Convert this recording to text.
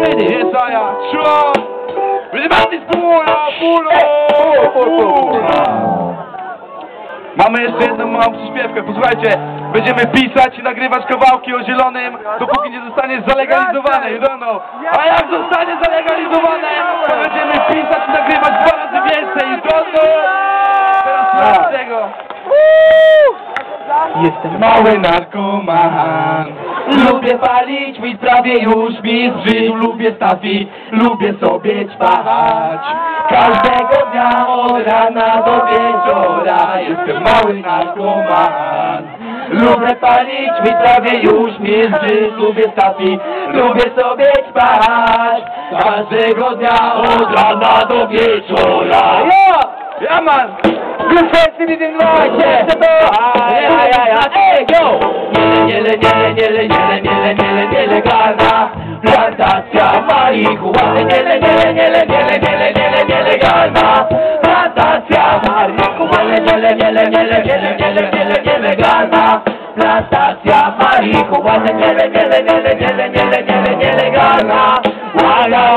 ready? Jesaja, czło! Wyzywamy z pula, pula, pula! Mamy jeszcze jedną małą przyśpiewkę, posłuchajcie, będziemy pisać i nagrywać kawałki o zielonym, dopóki nie zostanie zalegalizowane, you don't know. A jak zostanie zalegalizowane, to będziemy pisać i nagrywać dwa razy więcej, you don't know. Teraz tego. Jestem Mały narkoman Lubię palić, mi prawie już mi zżył Lubię stawi, lubię sobie ćpać Każdego dnia od rana do wieczora Jestem mały narkoman Lubię palić, mi prawie już mi zżył Lubię stawi, lubię sobie ćpać Każdego dnia od rana do wieczora Ja! Ja man! Wyszedł mi tym locie! Ej, go! Niele, niele, niele, niele, le gana, plantación marihuana, ñele, ñele, ñele, ñele, ñele, ñele, ñele, gana, plantación marihuana, ñele, ñele, ñele, ñele, ñele, ñele, ñele, gana, plantación marihuana, ñele, ñele, ñele, ñele, ñele, ñele, ñele, gana, a la